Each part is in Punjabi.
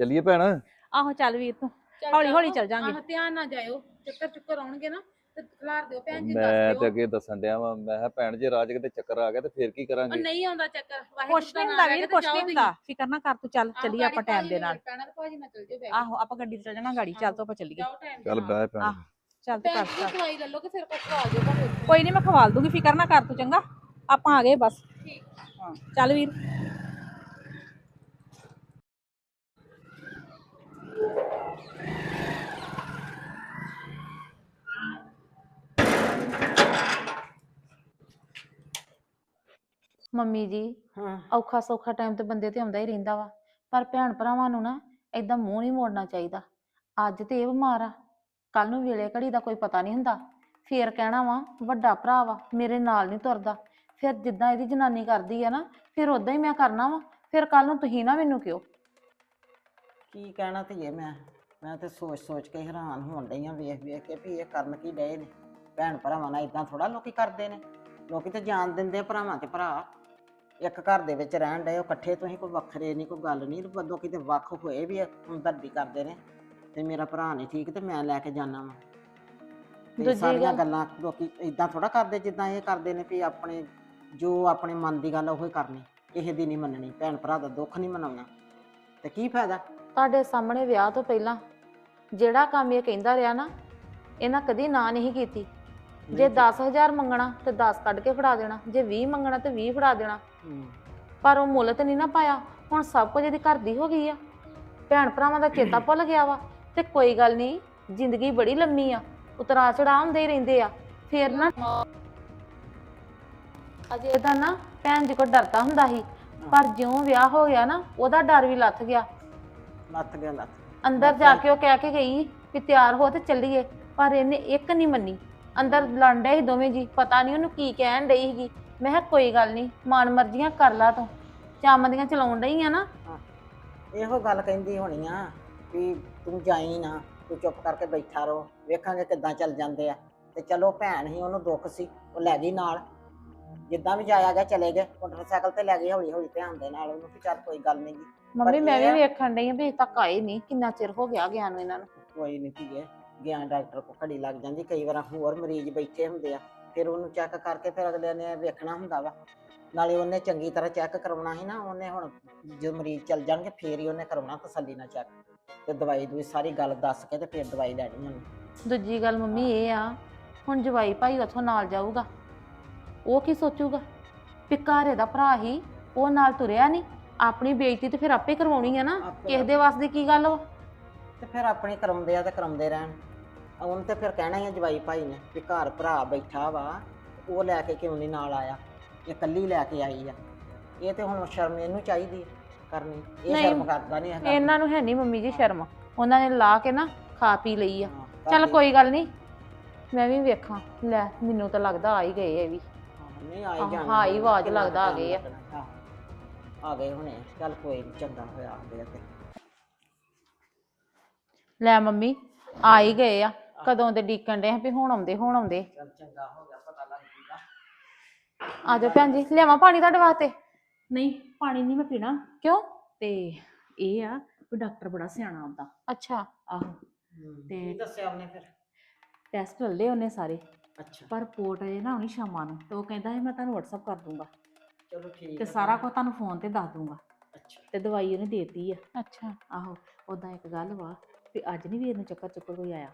ਚੱਲੀਏ ਭੈਣ? ਆਹੋ ਚੱਲ ਵੀਰ ਤੂੰ। ਚੱਲ ਹੌਲੀ ਹੌਲੀ। ਚੱਲ ਜਾਂਗੇ। ਆਹ ਧਿਆਨ ਨਾਲ ਜਾਇਓ। ਚੱਕਰ ਚੁੱਕਰ ਆਉਣਗੇ ਨਾ ਤੇ ਖਲਾਰ ਦਿਓ ਭੈਣ ਜੀ ਮੈਂ ਦੱਸ ਤੇ ਦਿਓ। ਅੱਗੇ ਦੱਸਣ ਡਿਆ ਵਾਂ ਮੈਂ ਕਿਹਾ ਭੈਣ ਜੇ ਰਾਜ ਕਿਤੇ ਚੱਕਰ ਆ ਗਿਆ ਤੇ ਫੇਰ ਕੀ ਉਹ ਕਰਾਂਗੇ? ਨਹੀਂ ਆਉਂਦਾ ਚੱਕਰ ਵਾਹਿਗੁਰੂ ਕੁਛ ਦਾ ਨਹੀਂ ਨਾਮ ਹੁੰਦਾ ਲੈ ਵੀਰ ਕੇ ਕੁਛ ਜਾਓ ਨਹੀਂ ਤੁਸੀਂ। ਹੁੰਦਾ ਫਿਕਰ ਨਾ ਕਰ ਤੂੰ ਚੱਲ ਆਹੋ, ਚੱਲੀਏ ਗਾੜੀ ਆਪਾਂ ਟਾਈਮ ਦੇ ਨਾਲ। ਪੈਣਾ ਤੇ ਭਾਜੀ ਨਾਲ ਚੱਲ ਜਾਓ ਬੈਗ ਆਹੋ ਆਪਾਂ ਗੱਡੀ ਤੇ ਚੱਲ ਜਾਣਾ ਗਾੜੀ ਚੱਲ ਤੋਂ ਆਪਾਂ ਚੱਲੀਏ। ਜਾਓ ਟਾਈਮ ਚੱਲ ਬਹਿ ਭੈਣ ਆਹ। ਚੱਲ ਤੂੰ ਭੈਣ ਕਰ ਜੀ ਚੱਲ। ਦਵਾਈ ਲੈ ਲਓ ਕਿ ਫਿਰ ਕੁਝ ਖਵਾ ਦਿਓ ਭਾਵੇਂ। ਕੋਈ ਨਹੀਂ ਮੈਂ ਖਵਾਲ ਦੂੰਗੀ ਫਿਕਰ ਨਾ ਕਰ ਤੂੰ ਚੰਗਾ? ਆਪਾਂ ਆ ਗਏ ਬਸ। ਠੀਕ। ਹਾਂ ਚੱਲ ਵੀਰ। ਮੰਮੀ ਜੀ। ਹਾਂ। ਔਖਾ ਸੌਖਾ ਟਾਈਮ ਤੇ ਬੰਦੇ ਤੇ ਆਉਂਦਾ ਹੀ ਰਹਿੰਦਾ ਵਾ। ਪਰ ਭੈਣ ਭਰਾਵਾਂ ਨੂੰ ਨਾ ਏਦਾਂ ਮੂੰਹ ਨਹੀਂ ਮੋੜਨਾ ਚਾਹੀਦਾ। ਅੱਜ ਤੇ ਇਹ ਬਿਮਾਰ ਆ। ਕੱਲ ਨੂੰ ਵੇਲੇ ਘੜੀ ਦਾ ਕੋਈ ਪਤਾ ਨਹੀਂ ਹੁੰਦਾ। ਫੇਰ ਕਹਿਣਾ ਵਾ ਵੱਡਾ ਭਰਾ ਵਾ ਮੇਰੇ ਨਾਲ ਨਹੀਂ ਤੁਰਦਾ। ਫਿਰ ਜਿੱਦਾਂ ਇਹਦੀ ਜਨਾਨੀ ਕਰਦੀ ਆ ਨਾ ਫਿਰ ਉਦਾਂ ਹੀ ਮੈਂ ਕਰਨਾ ਵਾ। ਫਿਰ ਕੱਲ ਨੂੰ ਤੁਸੀਂ ਨਾ ਮੈਨੂੰ ਕਿਉ ਕੀ ਕਹਿਣਾ ਧੀਏ ਮੈਂ? ਮੈਂ ਤੇ ਸੋਚ ਸੋਚ ਕੇ ਹੈਰਾਨ ਹੋਣ ਡਈ ਆਂ ਵੇਖ ਵੇਖ ਕੇ ਵੀ ਇਹ ਕਰਨ ਕੀ ਡਏ ਨੇ। ਭੈਣ ਭਰਾਵਾਂ ਨਾਲ ਇਦਾਂ ਥੋੜਾ ਲੋਕੀ ਕਰਦੇ ਨੇ। ਲੋਕੀ ਤੇ ਜਾਣ ਦਿੰਦੇ ਆ ਭਰਾਵਾਂ ਤੇ ਭਰਾ। ਇੱਕ ਘਰ ਦੇ ਵਿੱਚ ਰਹਿਣ ਡਏ ਹੋ ਇਕੱਠੇ ਤੁਸੀਂ ਕੋਈ ਵੱਖਰੇ ਨਹੀਂ ਕੋਈ ਗੱਲ ਨਹੀਂ ਲੋਕੀ ਤੇ ਵੱਖ ਹੋਏ ਵੀ ਹਮਦਰਦੀ ਕਰਦੇ ਨੇ ਤੇ ਮੇਰਾ ਭਰਾ ਨਹੀਂ ਠੀਕ ਤੇ ਮੈਂ ਲੈ ਕੇ ਜਾਣਾ ਵਾ। ਤੇ ਦੂਜੀ ਸਾਰੀਆਂ ਗੱਲ- ਗੱਲਾਂ ਲੋਕੀ ਇਦਾਂ ਥੋੜਾ ਕਰਦੇ ਜਿੱਦਾਂ ਇਹ ਕਰਦੇ ਨੇ ਵੀ ਆਪਣੇ ਜੋ ਆਪਣੇ ਮਨ ਦੀ ਗੱਲ ਉਹ ਹੀ ਕਰਨੀ ਕਿਸੇ ਦੀ ਨਹੀਂ ਮੰਨਣੀ ਭੈਣ ਭਰਾ ਦਾ ਦੁੱਖ ਨਹੀਂ ਮਨਾਉਣਾ ਤੇ ਕੀ ਫਾਇਦਾ? ਤੁਹਾਡੇ ਸਾਹਮਣੇ ਵਿਆਹ ਤੋਂ ਪਹਿਲਾਂ ਜਿਹੜਾ ਕੰਮ ਇਹ ਕਹਿੰਦਾ ਰਿਹਾ ਨਾ ਇਹਨਾਂ ਕਦੀ ਨਾ ਨਹੀਂ ਕੀਤੀ। ਜੇ 10000 ਮੰਗਣਾ ਤੇ 10 ਕੱਢ ਕੇ ਫੜਾ ਦੇਣਾ। ਜੇ 20 ਮੰਗਣਾ ਤੇ 20 ਫੜਾ ਦੇਣਾ। ਪਰ ਉਹ ਮੁੱਲ ਤੇ ਨਹੀਂ ਨਾ ਪਾਇਆ। ਹੁਣ ਸਭ ਕੁਝ ਇਹਦੀ ਘਰ ਦੀ ਹੋ ਗਈ ਆ। ਭੈਣ ਭਰਾਵਾਂ ਦਾ ਚੇਤਾ ਭੁੱਲ ਗਿਆ ਵਾ। ਤੇ ਕੋਈ ਗੱਲ ਨਹੀਂ ਜ਼ਿੰਦਗੀ ਬੜੀ ਲੰਮੀ ਆ। ਉਤਰਾ ਚੜਾ ਹੁੰਦੇ ਹੀ ਰਹਿੰਦੇ ਆ। ਫੇਰ ਨਾ ਅਜੇ ਤਾਂ ਨਾ ਭੈਣ ਜੀ ਕੋ ਡਰਦਾ ਹੁੰਦਾ ਸੀ। ਪਰ ਜਿਉਂ ਵਿਆਹ ਹੋ ਗਿਆ ਨਾ ਉਹਦਾ ਡਰ ਵੀ ਲੱਥ ਗਿਆ। ਲੱਥ ਗਿਆ ਲੱਥ ਅੰਦਰ ਜਾ ਕੇ ਉਹ ਕਹਿ ਕੇ ਗਈ ਵੀ ਤਿਆਰ ਹੋ ਤੇ ਚੱਲੀਏ। ਪਰ ਇਹਨੇ ਇੱਕ ਨਹੀਂ ਮੰਨੀ। ਅੰਦਰ ਲੰਡੇ ਸੀ ਦੋਵੇਂ ਜੀ ਪਤਾ ਨਹੀਂ ਉਹਨੂੰ ਕੀ ਕਹਿਣ ਡਈ ਸੀਗੀ। ਮੈਂ ਕਿਹਾ ਕੋਈ ਗੱਲ ਨਹੀਂ ਮਨ ਮਰਜ਼ੀਆਂ ਕਰ ਲਾ ਤੂੰ। ਚੰਮ ਦੀਆਂ ਚਲਾਉਣ ਡਈ ਆ ਨਾ ਇਹੋ ਗੱਲ ਕਹਿੰਦੀ ਹੋਣੀ ਆ ਵੀ ਤੂੰ ਜਾਈ ਨਾ ਤੂੰ ਚੁੱਪ ਕਰਕੇ ਬੈਠਾ ਰਹੋ ਵੇਖਾਂਗੇ ਕਿੱਦਾਂ ਚੱਲ ਜਾਂਦੇ ਆ। ਤੇ ਚਲੋ ਭੈਣ ਹੀ ਉਹਨੂੰ ਦੁੱਖ ਸੀ ਉਹ ਲੈ ਗਈ ਨਾਲ। ਜਿੱਦਾਂ ਵੀ ਜਾਇਆ ਗਿਆ ਚਲੇ ਗਏ ਮੋਟਰਸਾਈਕਲ ਤੇ ਲੈ ਗਈ ਹੌਲੀ ਹੌਲੀ ਧਿਆਨ ਦੇ ਨਾਲ ਉਹਨੂੰ ਵੀ ਚੱਲ ਕੋਈ ਗੱਲ ਨਹੀਂ ਗੀ ਮੰਮੀ ਮੈਂ ਵੀ ਵੇਖਣ ਡਈ ਆ ਵੀ ਤੱਕ ਆਏ ਨਹੀਂ ਕਿੰਨਾ ਚਿਰ ਹੋ ਗਿਆ ਗਿਆ ਨੂੰ ਇਹਨਾਂ ਨੂੰ। ਕੋਈ ਨਹੀਂ ਧੀਏ ਗਿਆ ਡਾਕਟਰ ਕੋ ਘੜੀ ਲੱਗ ਜਾਂਦੀ ਕਈ ਵਾਰ ਹੋਰ ਮਰੀਜ਼ ਬੈਠੇ ਹੁੰਦੇ ਆ ਫਿਰ ਉਹਨੂੰ ਚੈੱਕ ਕਰਕੇ ਫਿਰ ਅਗਲੇ ਨੇ ਵੇਖਣਾ ਹੁੰਦਾ ਵਾ। ਨਾਲੇ ਉਹਨੇ ਚੰਗੀ ਤਰ੍ਹਾਂ ਚੈੱਕ ਕਰਵਾਉਣਾ ਸੀ ਨਾ ਉਹਨੇ ਹੁਣ ਜੋ ਮਰੀਜ਼ ਚੱਲ ਜਾਣਗੇ ਫੇਰ ਹੀ ਉਹਨੇ ਕਰਵਾਉਣਾ ਤਸੱਲੀ ਨਾਲ ਚੈੱਕ ਤੇ ਦਵਾਈ ਦੂਈ ਸਾਰੀ ਗੱਲ ਦੱਸ ਕੇ ਤੇ ਫਿਰ ਦਵਾਈ ਲੈਣੀ ਉਹਨੇ। ਦੂਜੀ ਗੱਲ ਮੰਮੀ ਇਹ ਆ ਹੁਣ ਜਵਾਈ ਭਾਈ ਉੱਥੋਂ ਨਾਲ ਜਾਊਗਾ। ਉਹ ਕੀ ਸੋਚੂਗਾ? ਵੀ ਘਰ ਇਹਦਾ ਭਰਾ ਹੀ ਉਹ ਨਾਲ ਤੁਰਿਆ ਨਹੀਂ ਆਪਣੀ ਬੇਇੱਜ਼ਤੀ ਤੇ ਫਿਰ ਆਪੇ ਕਰਵਾਉਣੀ ਆ ਨਾ ਆਪੇ ਕਿਸੇ ਦੇ ਵੱਸ ਦੀ ਕੀ ਗੱਲ ਵਾ? ਤੇ ਫਿਰ ਆਪਣੇ ਕਰਾਉਂਦੇ ਆ ਤੇ ਕਰਾਉਂਦੇ ਰਹਿਣ। ਉਹਨੇ ਤੇ ਫਿਰ ਕਹਿਣਾ ਹੀ ਆ ਜਵਾਈ ਭਾਈ ਨੇ ਵੀ ਘਰ ਭਰਾ ਬੈਠਾ ਵਾ ਉਹ ਲੈ ਕੇ ਕਿਉਂ ਨਹੀਂ ਨਾਲ ਆਇਆ? ਇਹ ਇਕੱਲੀ ਲੈ ਕੇ ਆਈ ਆ। ਇਹ ਤੇ ਹੁਣ ਸ਼ਰਮ ਇਹਨੂੰ ਚਾਹੀਦੀ ਕਰਨੀ। ਇਹ ਨਹੀਂ, ਸ਼ਰਮ ਕਰਦਾ ਨਹੀਂ ਹੈਗਾ। ਇਹਨਾਂ ਨੂੰ ਹੈ ਨਹੀਂ ਮੰਮੀ ਜੀ ਸ਼ਰਮ। ਉਹਨਾਂ ਨੇ ਲਾ ਕੇ ਨਾ ਖਾ ਪੀ ਲਈ ਆ। ਹਾਂ, ਚੱਲ। ਕੋਈ ਗੱਲ ਨਹੀਂ ਮੈਂ ਵੀ ਵੇਖਾਂ। ਲੈ ਮੈਨੂੰ ਤਾਂ ਲੱਗਦਾ ਆ ਹੀ ਗਏ ਇਹ ਵੀ। ਹਾਂ, ਨਹੀਂ ਆਈ ਹਾਂ, ਜਾਣਾ। ਹਾਂ, ਹੀ ਆਵਾਜ਼ ਕਿੰਨਾ ਕੁ ਲੱਗਦਾ ਆ ਗਏ ਆ। ਲੱਗਣਾ, ਹਾਂ। ਆ ਗਏ ਹੁਣੇ। ਚੱਲ ਕੋਈ ਨੀ ਚੰਗਾ ਹੋਇਆ ਤੇ। ਲੈ ਮੰਮੀ ਆ ਹੀ ਗਏ ਆ। ਕਦੋਂ ਦੇ ਡੀਕਣ ਦੇ ਵੀ ਹੁਣ ਆਉਂਦੇ ਹੁਣ ਆਉਂਦੇ। ਚੱਲ ਚੰਗਾ ਹੋ ਗਿਆ ਪਤਾ ਲੱਗ ਜੂਗਾ। ਆ ਜਾਓ ਭੈਣ ਜੀ ਲਿਆਵਾਂ ਪਾਣੀ ਤੁਹਾਡੇ ਵਾਸਤੇ? ਨਹੀਂ ਪਾਣੀ ਨਹੀਂ ਮੈਂ ਪੀਣਾ। ਕਿਉਂ? ਤੇ ਇਹ ਆ ਕਿ ਡਾਕਟਰ ਬੜਾ ਸਿਆਣਾ ਆਉਂਦਾ ਅੱਛਾ। ਆਹੋ। ਤੇ ਤੇ- ਕੀ ਦੱਸਿਆ ਉਹਨੇ ਫਿਰ? ਟੈਸਟ ਲੱਲੇ ਉਹਨੇ ਸਾਰੇ। ਅੱਛਾ। ਪਰ ਰਿਪੋਰਟ ਅਜੇ ਨਾ ਆਉਣੀ ਸ਼ਾਮਾਂ ਨੂੰ ਤੇ ਉਹ ਕਹਿੰਦਾ ਸੀ ਮੈਂ ਤੁਹਾਨੂੰ WhatsApp ਕਰ ਦੂੰਗਾ। ਚਲੋ ਠੀਕ ਤੇ ਆ, ਸਾਰਾ ਕੁਝ ਤੁਹਾਨੂੰ ਫੋਨ ਤੇ ਦੱਸ ਦੂੰਗਾ। ਅੱਛਾ। ਤੇ ਦਵਾਈ ਉਹਨੇ ਦੇਤੀ ਆ। ਅੱਛਾ। ਆਹੋ ਉਦਾਂ ਇੱਕ ਗੱਲ ਵਾ ਵੀ ਅੱਜ ਨਹੀਂ ਵੀਰ ਨੂੰ ਚੱਕਰ ਚੁੱਕਰ ਕੋਈ ਆਇਆ।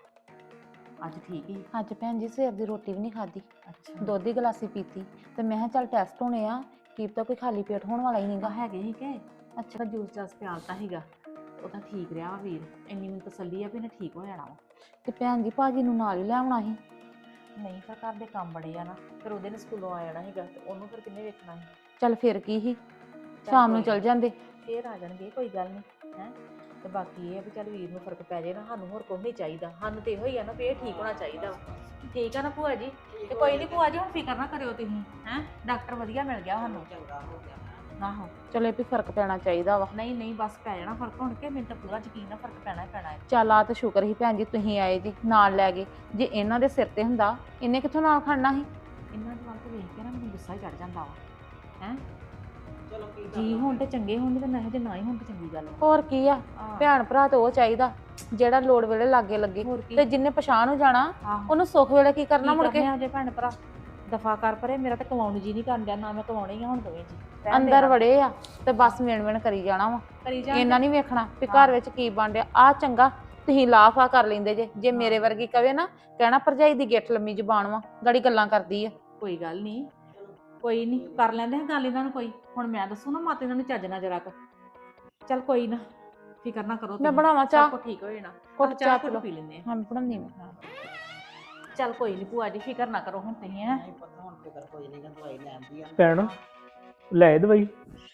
ਅੱਜ ਠੀਕ ਹੀ? ਅੱਜ ਭੈਣ ਜੀ ਸਵੇਰ ਦੀ ਰੋਟੀ ਵੀ ਨਹੀਂ ਖਾਧੀ। ਅੱਛਾ। ਦੁੱਧ ਦੀ ਗਲਾਸੀ ਪੀਤੀ। ਤੇ ਮੈਂ ਕਿਹਾ ਚੱਲ ਟੈਸਟ ਹੋਣੇ ਆ। ਕੀ ਪਤਾ ਕੋਈ ਖਾਲੀ ਪੇਟ ਹੋਣ ਵਾਲਾ ਹੀ ਨਹੀਂਗਾ ਹੈਗੇ ਸੀ ਕਿ? ਅੱਛਾ। ਜੂਸ ਜਾਸ ਪਿਆਲਤਾ ਸੀਗਾ। ਉਹ ਤਾਂ ਠੀਕ ਰਿਹਾ ਵਾ ਵੀਰ। ਇੰਨੀ ਮੈਨੂੰ ਤਸੱਲੀ ਆ ਵੀ ਇਹਨੇ ਠੀਕ ਹੋ ਜਾਣਾ ਵਾ। ਤੇ ਭੈਣ ਜੀ ਭਾਜੀ ਨੂੰ ਨਾਲ ਹੀ ਲੈ ਆਉਣਾ ਸੀ। ਨਹੀਂ ਫਿਰ ਘਰ ਦੇ ਕੰਮ ਬੜੇ ਆ ਨਾ। ਫਿਰ ਉਹਦੇ ਨੇ ਸਕੂਲੋਂ ਆ ਜਾਣਾ ਸੀਗਾ ਤੇ ਉਹਨੂੰ ਫਿਰ ਕਿੰਨੇ ਵੇਖਣਾ ਸੀ? ਚੱਲ ਫਿਰ ਕੀ ਸੀ? ਸ਼ਾਮ ਨੂੰ ਚਲ ਜਾਂਦੇ। ਫੇਰ ਆ ਜਾਣਗੇ ਕੋਈ ਗੱਲ ਨਹੀਂ ਹੈ? ਤੇ ਬਾਕੀ ਇਹ ਆ ਵੀ ਚੱਲ ਵੀਰ ਨੂੰ ਫ਼ਰਕ ਪੈ ਜਾਏ ਨਾ ਸਾਨੂੰ ਹੋਰ ਕੁਝ ਨਹੀਂ ਚਾਹੀਦਾ। ਸਾਨੂੰ ਤੇ ਇਹੋ ਹੀ ਆ ਨਾ ਵੀ ਇਹ ਠੀਕ ਹੋਣਾ ਚਾਹੀਦਾ। ਵਾ। ਠੀਕ ਆ ਨਾ ਭੂਆ ਜੀ? ਤੇ ਕੋਈ ਨਹੀਂ ਭੂਆ ਜੀ ਹੁਣ ਫਿਕਰ ਨਾ ਕਰਿਓ ਤੁਸੀਂ ਹੈ? ਡਾਕਟਰ ਵਧੀਆ ਮਿਲ ਗਿਆ ਸਾਨੂੰ। ਚੰਗਾ ਹੋ ਗਿਆ ਆਹੋ। ਚਲੋ ਇਹ ਵੀ ਫ਼ਰਕ ਪੈਣਾ ਚਾਹੀਦਾ ਵਾ। ਨਹੀਂ ਨਹੀਂ ਬਸ ਪੈ ਜਾਣਾ ਫ਼ਰਕ ਹੁਣ ਕੇ ਮੈਨੂੰ ਤਾਂ ਪੂਰਾ ਯਕੀਨ ਆ ਫ਼ਰਕ ਪੈਣਾ ਹੀ ਪੈਣਾ ਹੈ। ਚੱਲ ਆ ਤੇ ਸ਼ੁਕਰ ਹੀ ਭੈਣ ਜੀ ਤੁਸੀਂ ਆਏ ਜੀ ਨਾਲ ਲੈ ਗਏ। ਜੇ ਇਹਨਾਂ ਦੇ ਸਿਰ ਤੇ ਹੁੰਦਾ ਇਹਨੇ ਕਿੱਥੋਂ ਨਾਲ ਖੜਨਾ ਸੀ? ਇਹਨਾਂ ਦੇ ਵੱਲ ਤੇ ਵੇਖ ਕੇ ਨਾ ਮੈਨੂੰ ਗੁੱਸਾ ਹੀ ਚੜ ਜਾਂਦਾ ਵਾ ਹੈ? ਜੀ ਹੁਣ ਤੇ ਚੰਗੇ ਹੋਣ ਤੇ ਨਾ ਜੇ ਨਾ ਹੀ ਹੁਣ ਤੇ ਚੰਗੀ ਗੱਲ ਆ। ਹੋਰ ਕੀ ਆ? ਆਹ, ਭੈਣ ਭਰਾ ਤੇ ਉਹ ਚਾਹੀਦਾ ਜਿਹੜਾ ਲੋੜ ਵੇਲੇ ਲਾਗੇ ਲੱਗੇ। ਹੋਰ ਕੀ? ਤੇ ਜਿੰਨੇ ਪਛਾਣ ਹੋ ਜਾਣਾ ਆਹੋ। ਉਹਨੂੰ ਸੁੱਖ ਵੇਲੇ ਕੀ ਕਰਨਾ ਮੁੜ ਕੇ? ਜੇ ਭੈਣ ਭਰਾ? ਦਫਾ ਕਰ ਪਰੇ ਮੇਰਾ ਤਾਂ ਕਮਾਉਣ ਜੀ ਨਹੀਂ ਕਰਨ ਡਿਆ ਨਾ ਮੈਂ ਕਮਾਉਣੇ ਹੀ ਆ ਹੁਣ ਦੋਵੇਂ ਜੀ। ਰਹਿਣ ਅੰਦਰ ਦੇਣਾ। ਵੜੇ ਆ ਤੇ ਬਸ ਮਿਣ ਮਿਣ ਕਰੀ ਜਾਣਾ ਵਾ। ਕਰੀ ਜਾ ਇਹਨਾਂ ਨਹੀਂ ਵੇਖਣਾ ਵੀ ਹਾਂ। ਘਰ ਵਿੱਚ ਕੀ ਬਣ ਰਿਹਾ। ਆ ਚੰਗਾ ਤੁਸੀਂ ਲਾਫਾ ਕਰ ਲੈਂਦੇ ਜੇ। ਜੇ ਮੇਰੇ ਵਰਗੀ ਕਵੇ ਨਾ ਕਹਿਣਾ ਭਰਜਾਈ ਦੀ ਗਿੱਠ ਲੰਮੀ ਜ਼ਬਾਨ ਵਾ ਗੜੀ ਗੱਲਾਂ ਕਰਦੀ ਆ। ਕੋਈ ਗੱਲ ਨਹੀਂ। ਕੋਈ ਨਹੀਂ ਕਰ ਲੈਂਦੇ ਹਾਂ ਗੱਲ ਇਹਨਾਂ ਨੂੰ ਕੋਈ। ਹੁਣ ਮੈਂ ਦੱਸੂ ਨਾ ਮਾਤੇ ਇਹਨਾਂ ਨੂੰ ਚੱਜ ਨਾ ਜਰਾ ਕੁ। ਚੱਲ ਕੋਈ ਨਾ ਫਿਕਰ ਨਾ ਕਰੋ ਮੈਂ। ਬਣਾਵਾਂ ਚਾਹ। ਕੁਝ ਠੀਕ ਹੋ ਜਾਣਾ। ਆਹ ਚਾਹ ਪੀ ਲਓ। ਪੀ ਲੈਂਦੇ ਆ ਹਾਂ ਮੈਂ ਬਣਾਉਂਦੀ ਮੈਂ ਚੱਲ ਕੋਈ ਨਹੀਂ ਭੂਆ ਜੀ ਫਿਕਰ ਨਾ ਕਰੋ ਹੁਣ ਤੁਸੀਂ ਹੈ। ਨਹੀਂ ਪਤਾ ਹੁਣ ਫਿਕਰ ਕੋਈ ਨਹੀਂ ਦਵਾਈ ਲੈਣ ਦੀ ਆ। ਭੈਣ ਲੈ ਦਵਾਈ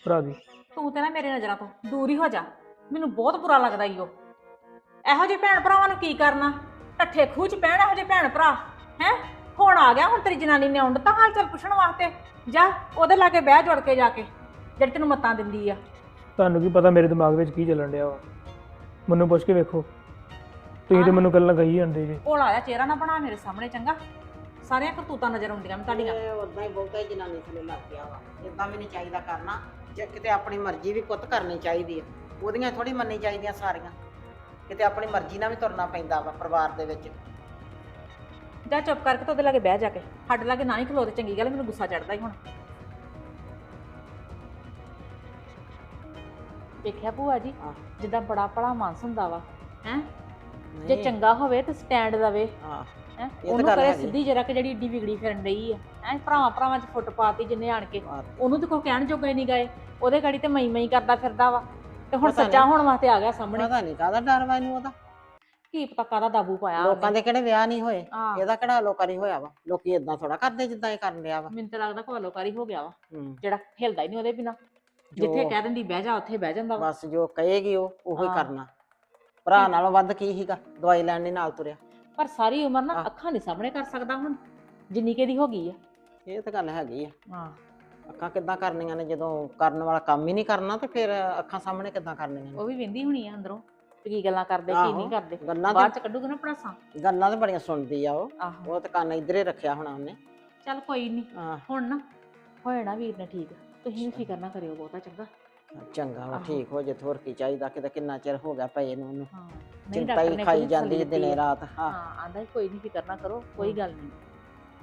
ਭਰਾ ਦੀ। ਤੂੰ ਤੇ ਨਾ ਮੇਰੇ ਨਜ਼ਰਾਂ ਤੋਂ ਦੂਰ ਹੀ ਹੋ ਜਾ। ਮੈਨੂੰ ਬਹੁਤ ਬੁਰਾ ਲੱਗਦਾ ਈ ਉਹ। ਇਹੋ ਜਿਹੇ ਭੈਣ ਭਰਾਵਾਂ ਨੂੰ ਕੀ ਕਰਨਾ? ਠੱਠੇ ਖੂਹ ਚ ਪੈਣ ਇਹੋ ਜਿਹੇ ਭੈਣ ਭਰਾ ਹੈ? ਹੁਣ ਆ ਗਿਆ ਹੁਣ ਤੇਰੀ ਜਨਾਨੀ ਨੇ ਆਉਣ ਤਾਂ ਹਾਲ ਚਾਲ ਪੁੱਛਣ ਵਾਸਤੇ। ਜਾ ਉਹਦੇ ਲਾਗੇ ਬਹਿ ਜੁੜ ਕੇ ਜਾ ਕੇ ਜਿਹੜੀ ਤੈਨੂੰ ਮੱਤਾਂ ਦਿੰਦੀ ਆ। ਤੁਹਾਨੂੰ ਕੀ ਪਤਾ ਮੇਰੇ ਦਿਮਾਗ ਵਿੱਚ ਕੀ ਚੱਲਣ ਡਿਆ ਵਾ? ਮੈਨੂੰ ਪੁੱਛ ਕੇ ਵੇਖੋ। ਤੁਸੀਂ ਤੇ ਮੈਨੂੰ ਗੱਲਾਂ ਕਹੀ ਜਾਂਦੇ ਜੇ। ਭੋਲਾ ਆਇਆ ਚਿਹਰਾ ਨਾ ਬਣਾ ਮੇਰੇ ਸਾਹਮਣੇ ਚੰਗਾ। ਸਾਰੀਆਂ ਕਰਤੂਤਾਂ ਨਜ਼ਰ ਆਉਂਦੀਆਂ ਮੈਨੂੰ ਤੁਹਾਡੀਆਂ। ਇਹ ਉਦਾਂ ਹੀ ਬਹੁਤਾ ਹੀ ਜਨਾਨੀ ਥੱਲੇ ਲੱਗ ਗਿਆ ਵਾ। ਇਦਾਂ ਵੀ ਨਹੀਂ ਚਾਹੀਦਾ ਕਰਨਾ ਜੇ ਕਿਤੇ ਆਪਣੀ ਮਰਜ਼ੀ ਵੀ ਪੁੱਤ ਕਰਨੀ ਚਾਹੀਦੀ ਆ। ਉਹਦੀਆਂ ਥੋੜੀ ਮੰਨੀ ਚਾਹੀਦੀਆਂ ਸਾਰੀਆਂ। ਕਿਤੇ ਆਪਣੀ ਮਰਜ਼ੀ ਨਾਲ ਵੀ ਤੁਰਨਾ ਪੈਂਦਾ ਵਾ ਪਰਿਵਾਰ ਦੇ ਵਿੱਚ। ਜਾ ਚੁੱਪ ਕਰਕੇ ਤੇ ਉਹਦੇ ਲਾਗੇ ਬਹਿ ਜਾ ਕੇ। ਸਾਡੇ ਲਾਗੇ ਨਾ ਹੀ ਖਲੋ ਤੇ ਚੰਗੀ ਗੱਲ ਮੈਨੂੰ ਗੁੱਸਾ ਚੜਦਾ ਹੀ ਹੁਣ। ਵੇਖਿਆ ਭੂਆ ਜੀ ਹਾਂ। ਜਿੱਦਾਂ ਬੜਾ ਭਲਾ ਮਾਨਸ ਹੁੰਦਾ ਵਾ ਹੈ? ਜੇ ਨਹੀਂ, ਚੰਗਾ ਹੋਵੇ ਤੇ ਸਟੈਂਡ ਦਵੇ ਹਾਂ। ਹੈ? ਤਾਂ ਉਹਨੂੰ ਗੱਲ ਕਰੇ ਹੈਗੀ। ਸਿੱਧੀ ਜਰਾ ਕਿ ਜਿਹੜੀ ਏਡੀ ਵਿਗੜੀ ਫਿਰਨ ਰਹੀ ਆ। ਹੈ? ਭਰਾਵਾਂ ਭਰਾਵਾਂ 'ਚ ਫੁੱਟ ਪਾਤੀ ਜਿੰਨੇ ਆਣ ਕੇ। ਬਾਤ। ਉਹਨੂੰ ਤਾਂ ਕੋਈ ਕਹਿਣ ਜੋਗੇ ਨਹੀਂ ਗਏ। ਉਹਦੇ ਗਾੜੀ ਤੇ ਮਈ ਮਈ ਕਰਦਾ ਫਿਰਦਾ ਵਾ। ਤੇ ਹੁਣ ਪਤਾ ਸੱਚਾ ਨਹੀਂ। ਹੋਣ ਵਾਸਤੇ ਆ ਗਿਆ ਸਾਹਮਣੇ। ਪਤਾ ਨਹੀਂ ਕਾਹਦਾ ਡਰ ਵਾ ਇਹਨੂੰ ਉਹਦਾ। ਕੀ ਪਤਾ ਕਾਹਦਾ ਦਾਬੂ ਪਾਇਆ ਲੋਕਾਂ ਦੇ ਕਿਹੜੇ ਵਿਆਹ ਨਹੀਂ ਹੋਏ ਇਹਦਾ ਕਿਹੜਾ ਲੋਕਾਂ ਨਹੀਂ ਹੋਇਆ ਵਾ। ਲੋਕੀ ਇਦਾਂ ਥੋੜਾ ਕਰਦੇ ਜਿੱਦਾਂ ਇਹ ਕਰਨ ਰਿਹਾ ਵਾ। ਮੈਨੂੰ ਤਾਂ ਲੱਗਦਾ ਕੋਲੋਕਾਰੀ ਹੋ ਗਿਆ ਵਾ। ਹੂੰ। ਜਿਹੜਾ ਹਿਲਦਾ ਹੀ ਨਹੀਂ ਉਹਦੇ ਬਿਨਾ। ਜਿੱਥੇ ਕਹਿ ਦਿੰਦੀ ਬਹਿ ਜਾ ਉੱਥੇ ਬਹਿ ਜਾਂਦਾ ਵਾ। ਬਸ ਜੋ ਕਹੇਗੀ ਉਹ ਉਹੀ ਹਾਂ। ਕਰਨਾ। ਭਰਾ ਨਾਲੋਂ ਵੱਧ ਕੀ ਸੀਗਾ? ਦਵਾਈ ਲੈਣ ਦੇ ਨਾਲ ਤੁਰਿਆ। ਪਰ ਸਾਰੀ ਉਮਰ ਨਾ ਆਹ। ਅੱਖਾਂ ਨਹੀਂ ਸਾਹਮਣੇ ਕਰ ਸਕਦਾ ਹੁਣ। ਜਿੰਨੀ ਕਿਹਦੀ ਹੋ ਗਈ ਆ। ਇਹ ਤਾਂ ਗੱਲ ਹੈਗੀ ਆ। ਹਾਂ। ਅੱਖਾਂ ਕਿੱਦਾਂ ਕਰਨੀਆਂ ਨੇ ਜਦੋਂ ਕਰਨ ਵਾਲਾ ਕੰਮ ਹੀ ਨਹੀਂ ਕਰਨਾ ਤੇ ਫਿਰ ਅੱਖਾਂ ਸਾਹਮਣੇ ਕਿੱਦਾਂ ਕਰਨੀਆਂ ਉਹ ਨੇ ਵੀ ਵਿੰਦੀ ਹੋਣੀ ਆ ਅੰਦਰੋਂ। ਕੀ ਗੱਲਾਂ ਕਰਦੇ ਕੀ ਆਹੋ। ਨਹੀਂ ਕਰਦੇ? ਗੱਲਾਂ ਬਾਅਦ ਚ ਕੱਢੂਗਾ ਨਾ ਪੜਾਸਾਂ ਗੱਲਾਂ ਤੇ ਬੜੀਆਂ ਸੁਣਦੀ ਆ ਉਹ। ਆਹੋ। ਉਹ ਤਾਂ ਕੰਨ ਇਧਰੇ ਰੱਖਿਆ ਹੋਣਾ ਉਹਨੇ। ਚੱਲ ਕੋਈ ਨਹੀਂ ਹੁਣ ਨਾ ਹੋ ਜਾਣਾ ਵੀਰ ਨੇ ਠੀਕ। ਤੁਸੀਂ ਵੀ ਫਿਕਰ ਨਾ ਕਰਿਓ ਬਹੁਤਾ ਚੰਗਾ? ਚੰਗਾ ਵਾ ਆਹੋ। ਠੀਕ ਹੋ ਜੇ ਹੋਰ ਕੀ ਚਾਹੀਦਾ? ਕਿਤੇ ਕਿੰਨਾ ਚਿਰ ਹੋ ਗਿਆ ਪਏ ਨੂੰ ਉਹਨੂੰ। ਹਾਂ ਨਹੀਂ ਚਿੰਤਾ ਡਾਕਟਰ ਹੀ ਨੇ ਖਾਈ ਕੋਈ ਜਾਂਦੀ ਤਸੱਲੀ ਦਿਨੇ ਦਿੱਤੀ। ਆ। ਰਾਤ ਹਾਂ। ਹਾਂ ਆਂਦਾ ਕੋਈ ਨਹੀਂ ਫਿਕਰ ਨਾ ਕਰੋ ਕੋਈ। ਗੱਲ ਨਹੀਂ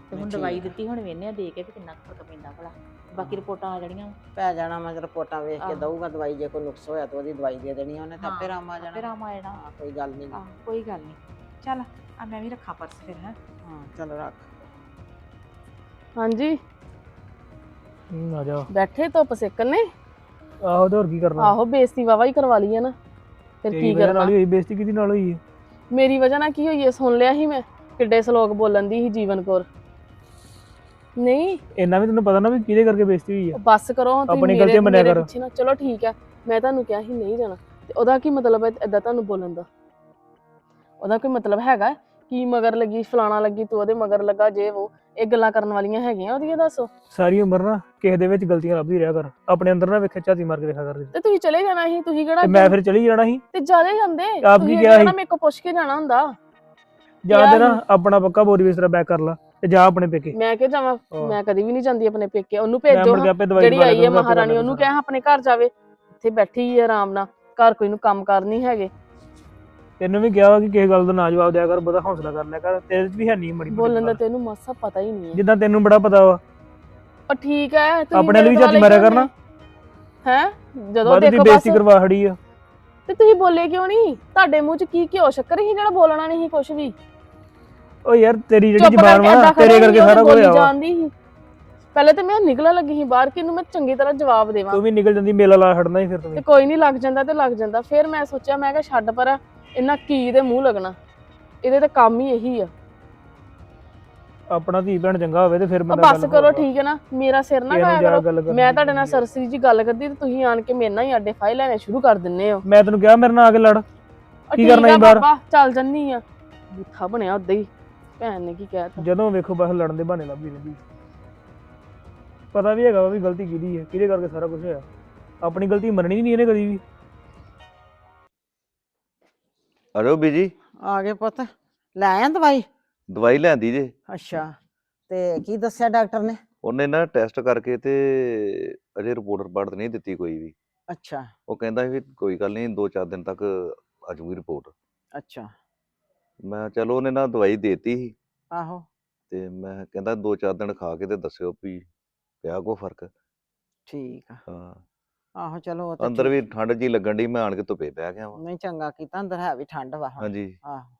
ਤੇ ਹੁਣ ਦਵਾਈ ਆ। ਦਿੱਤੀ ਹੁਣ ਵੇਨੇ ਆ ਦੇ ਕੇ ਵੀ ਕਿੰਨਾ ਕੁ ਫ਼ਰਕ ਪੈਂਦਾ ਭਲਾ। ਬਾਕੀ। ਰਿਪੋਰਟਾਂ ਆ ਜਾਣੀਆਂ। ਪੈ ਜਾਣਾ ਮੈਂ ਰਿਪੋਰਟਾਂ ਵੇਖ ਕੇ ਆਹੋ। ਦਊਗਾ ਦਵਾਈ ਜੇ ਕੋਈ ਨੁਕਸ ਹੋਇਆ ਤਾਂ ਉਹਦੀ ਦਵਾਈ ਦੇ ਦੇਣੀ ਆ ਉਹਨੇ ਤਾਂ ਹਾਂ, ਆਪੇ ਆ ਫਿਰ ਜਾਣਾ ਆਮ ਆ ਜਾਣਾ। ਹਾਂ ਕੋਈ ਗੱਲ ਨਹੀਂ। ਆਹ ਕੋਈ ਗੱਲ ਨਹੀਂ। ਚੱਲ ਆ ਮੈਂ ਵੀ ਰੱਖਾਂ ਪਰਸ ਫਿਰ ਹੈ। ਹਾਂ ਚੱਲ ਰੱਖ। ਹਾਂਜੀ। ਹੂੰ, ਆ ਜਾ। ਬੈਠੇ ਧੁੱਪ ਸੇਕਣ ਨੇ? ਆਹੋ ਤੇ ਹੋਰ ਕੀ ਕਰਨਾ? ਆਹੋ ਬੇਇੱਜ਼ਤੀ ਵਾਵਾ ਹੀ ਕਰਵਾ ਲਈ ਹੈ ਨਾ। ਫਿਰ ਕੀ ਕਰਨਾ ਨਾਲ ਹੀ ਹੋਈ ਬੇਇੱਜ਼ਤੀ ਕਿਹਦੀ ਨਾਲ ਹੋਈ ਹੈ? ਮੇਰੀ ਵਜ੍ਹਾ ਨਾਲ ਕੀ ਹੋਈ ਹੈ ਸੁਣ ਲਿਆ ਸੀ ਮੈਂ। ਕਿੱਡੇ ਸਲੋਕ ਬੋਲਣ ਦੀ ਸੀ ਜੀਵਨ ਕੌਰ। ਨਹੀਂ। ਇੰਨਾ ਵੀ ਤੈਨੂੰ ਪਤਾ ਨਾ ਵੀ ਕਿਹਦੇ ਕਰਕੇ ਬੇਇੱਜ਼ਤੀ ਹੋਈ ਆ। ਬਸ ਕਰੋ ਤੁਸੀਂ ਆਪਣੀ ਮੇਰੇ- ਗਲਤੀਆਂ ਮੰਨਿਆ ਮੇਰੇ ਕਰ। ਪਿੱਛੇ ਨਾ। ਚਲੋ ਠੀਕ ਹੈ ਮੈਂ ਤੁਹਾਨੂੰ ਕਿਹਾ ਸੀ ਨਹੀਂ ਜਾਣਾ। ਤੇ ਉਹਦਾ ਕੀ ਮਤਲਬ ਹੈ ਏਦਾਂ ਤੁਹਾਨੂੰ ਬੋਲਣ ਦਾ? ਉਹਦਾ ਕੋਈ ਮਤਲਬ ਹੈਗਾ ਕੀ ਮਗਰ ਲੱਗੀ ਫਲਾਣਾ ਲੱਗੀ ਤੂੰ ਉਹਦੇ ਮਗਰ ਲੱਗਾ ਜੇ ਉਹ ਇਹ ਗੱਲਾਂ ਕਰਨ ਵਾਲੀਆਂ ਹੈਗੀਆਂ ਉਹਦੀਆਂ ਦੱਸੋ। ਸਾਰੀ ਉਮਰ ਨਾ ਕਿਸੇ ਦੇ ਵਿੱਚ ਗਲਤੀਆਂ ਲੱਭਦੀ ਰਿਹਾ ਕਰ। ਆਪਣੇ ਅੰਦਰ ਨਾ ਵੇਖਿਆ ਝਾਤੀ ਮਾਰ ਕੇ ਦੇਖਿਆ ਕਰ। ਤੇ ਤੁਸੀਂ ਚਲੇ ਜਾਣਾ ਸੀ ਤੁਸੀਂ ਕਿਹੜਾ ਤੇ ਮੈਂ ਫਿਰ ਚਲੀ ਜਾਣਾ ਸੀ। ਤੇ ਜਾਦੇ ਜਾਂਦੇ। ਆਪ ਕੀ ਤੁਸੀਂ ਕਿਹਾ ਕਿਹੜਾ ਸੀ? ਮੇਰੇ ਕੋਲ ਪੁੱਛ ਕੇ ਜਾਣਾ ਹੁੰਦਾ। ਜਾ ਨਾ। ਆਪਣਾ ਪੱਕਾ ਬੋਰੀ ਬਿਸਤਰਾ ਬੈਕ ਕਰ ਲਾ। ਤੇ ਜਾ ਆਪਣੇ ਪੇਕੇ। ਮੈਂ ਕਿ ਜਾਵਾਂ ਹਾਂ। ਮੈਂ ਕਦੀ ਵੀ ਨਹੀਂ ਜਾਂਦੀ ਆਪਣੇ ਪੇਕੇ। ਉਹਨੂੰ ਮੈਂ ਭੇਜੋ ਮੁੜ ਕੇ ਹਾਂ। ਆਪੇ ਦਵਾਈ ਜਿਹੜੀ ਆਈ ਹੈ ਮਹਾਰਾਣੀ ਉਹਨੂੰ। ਕਹਿ ਆਪਣੇ ਘਰ ਜਾਵੇ। ਇੱਥੇ ਬੈਠੀ ਹੀ ਆਰਾਮ ਨਾਲ ਘਰ ਕੋਈ ਨੂੰ ਕੰਮ ਕਰ ਨਹੀਂ ਹੈਗੇ। ਤੈਨੂੰ ਵੀ ਕਿਹਾ ਵਾ ਕਿ ਕਿਸੇ ਗੱਲ ਦਾ ਨਾ ਜਵਾਬ ਦਿਆ ਕਰ ਬਹੁਤਾ ਹੌਸਲਾ ਕਰ ਲਿਆ ਕਰ ਤੇਰੇ 'ਚ ਵੀ ਹੈ ਨਹੀਂ ਮੜੀ ਬੋਲਣ ਦਾ। ਤੈਨੂੰ ਮਾਸਾ ਪਤਾ ਹੀ ਨਹੀਂ ਹੈ। ਜਿੱਦਾਂ ਤੈਨੂੰ ਬੜਾ ਪਤਾ ਵਾ। ਪਰ ਠੀਕ ਹੈ ਤੁਸੀਂ ਆਪਣੇ ਲਈ ਵੀ ਮਾਰਿਆ ਕਰਨਾ। ਹੈ? ਜਦੋਂ ਬਾਅਦ ਦੀ ਦੇਖੋ ਬੇਇੱਜ਼ਤੀ ਬਸ। ਕਰਵਾ ਖੜੀ ਆ। ਤੇ ਤੁਸੀਂ ਬੋਲੇ ਕਿਉਂ ਨਹੀਂ? ਤੁਹਾਡੇ ਮੂੰਹ 'ਚ ਕੀ ਘਿਓ ਸ਼ੱਕਰ ਹੀ ਜਿਹੜਾ ਬੋਲਣਾ ਨਹੀਂ ਕੁਝ ਵੀ। ਓ ਯਾਰ ਤੇਰੀ ਜਿਹੜੀ ਜ਼ਬਾਨ ਵਾ ਤੇਰੇ ਕਰਕੇ ਸਾਰਾ ਕੁਝ ਹੋਇਆ ਵਾ। ਜਾਂਦੀ ਸੀ ਪਹਿਲੇ ਤੇ ਮੈਂ ਨਿਕਲਣ ਲੱਗੀ ਸੀ ਬਾਹਰ ਕਿ ਇਹਨੂੰ ਮੈਂ ਚੰਗੀ ਤਰ੍ਹਾਂ ਜਵਾਬ ਦੇਵਾਂ। ਤੂੰ ਵੀ ਨਿਕਲ ਜਾਂਦੀ ਮੇਲਾ ਲਾ ਛੱਡਣਾ ਹੀ ਫਿਰ ਤੂੰ ਤੇ। ਕੋਈ ਨਹੀਂ ਲੱਗ ਜਾਂਦਾ ਤੇ ਲੱਗ ਜਾਂਦਾ। ਫਿਰ ਮੈਂ ਸੋਚਿਆ ਮੈਂ ਕਿਹਾ ਛੱਡ ਪਰ ਇਹਨਾਂ ਕੀ ਦੇ ਮੂੰਹ ਲੱਗਣਾ। ਇਹਦੇ ਤੇ ਕੰਮ ਹੀ ਇਹੀ ਆ। ਆਪਣਾ ਧੀ ਭੈਣ ਚੰਗਾ ਹੋਵੇ ਤੇ ਫਿਰ ਉਹ ਬੰਦਾ ਬਸ ਕਰੋ ਠੀਕ ਹੈ ਨਾ? ਮੇਰਾ ਸਿਰ ਨਾ ਖਾਇਆ ਕਰੋ। ਕਰਨੀ ਮੈਂ ਤੁਹਾਡੇ ਨਾਲ ਸਰਸਰੀ ਜੀ ਗੱਲ ਕਰਦੀ ਤੇ ਤੁਸੀਂ ਆਣ ਕੇ ਮੇਰੇ ਨਾਲ ਹੀ ਆਡੇ ਫਾਈਲ ਲੈਣੇ ਸ਼ੁਰੂ ਕਰ ਦਿੰਨੇ ਹੋ। ਮੈਂ ਤੈਨੂੰ ਕਿਹਾ ਮੇਰੇ ਨਾਲ ਆ ਕੇ ਲੜ। ਕੀ ਕਰਨਾ ਸੀ ਬਾਹਰ? ਚੱਲ ਜੰਨੀ ਆ। ਬੁੱਥਾ ਬਣਿਆ ਉਦਾਂ ਹੀ। ਭੈਣ ਨੇ ਕੀ ਕਹਿਤਾ ਜਦੋਂ ਵੇਖੋ ਬਸ ਲੜਨ ਦੇ ਬਹਾਨੇ ਲੱਭੀ ਰਹਿੰਦੀ। ਪਤਾ ਵੀ ਹੈਗਾ ਵਾ ਵੀ ਗਲਤੀ ਕਿਹਦੀ ਹੈ ਕਿਹਦੇ ਕਰਕੇ ਸਾਰਾ ਕੁਝ ਹੋਇਆ। ਆਪਣੀ ਗਲਤੀ ਮੰਨਣੀ ਨਹੀਂ ਇਹਨੇ ਕਦੀ ਵੀ। ਅਰੇ ਬੀਜੀ। ਆ ਗਏ ਪੁੱਤ। ਲੈ ਆਇਆ ਦਵਾਈ? ਦਵਾਈ ਲੈਂਦੀ ਜੇ। ਅੱਛਾ ਤੇ ਕੀ ਦੱਸਿਆ ਡਾਕਟਰ ਨੇ? ਉਹਨੇ ਨਾ ਟੈਸਟ ਕਰਕੇ ਤੇ ਅਜੇ ਰਿਪੋਰਟ ਰਿਪਾਰਟ ਨਹੀਂ ਦਿੱਤੀ ਕੋਈ ਵੀ। ਅੱਛਾ। ਉਹ ਕਹਿੰਦਾ ਵੀ ਕੋਈ ਗੱਲ ਨਹੀਂ ਦੋ ਚਾਰ ਦਿਨ ਤੱਕ ਆ ਰਿਪੋਰਟ। ਅੱਛਾ। ਮੈਂ ਚਲੋ ਉਹਨੇ ਨਾ ਦਵਾਈ ਦੇਤੀ ਸੀ। ਆਹੋ। ਤੇ ਮੈਂ ਕਹਿੰਦਾ ਦੋ ਚਾਰ ਦਿਨ ਖਾ ਕੇ ਤੇ ਦੱਸਿਓ ਵੀ ਪਿਆ ਕੋ ਫ਼ਰਕ। ਠੀਕ ਆ। ਹਾਂ। ਆਹੋ ਚਲੋ ਉਹ ਤਾਂ ਅੰਦਰ ਵੀ ਠੰਡ ਜੀ ਲੱਗਣ ਦੀ ਮੈਂ ਆਣ ਕੇ ਧੁੱਪੇ ਬਹਿ ਗਿਆ ਵਾਂ। ਨਹੀਂ ਚੰਗਾ ਕੀਤਾ ਅੰਦਰ ਹੈ ਵੀ ਠੰਡ ਵਾ ਹੁਣ। ਹਾਂਜੀ। ਆਹੋ।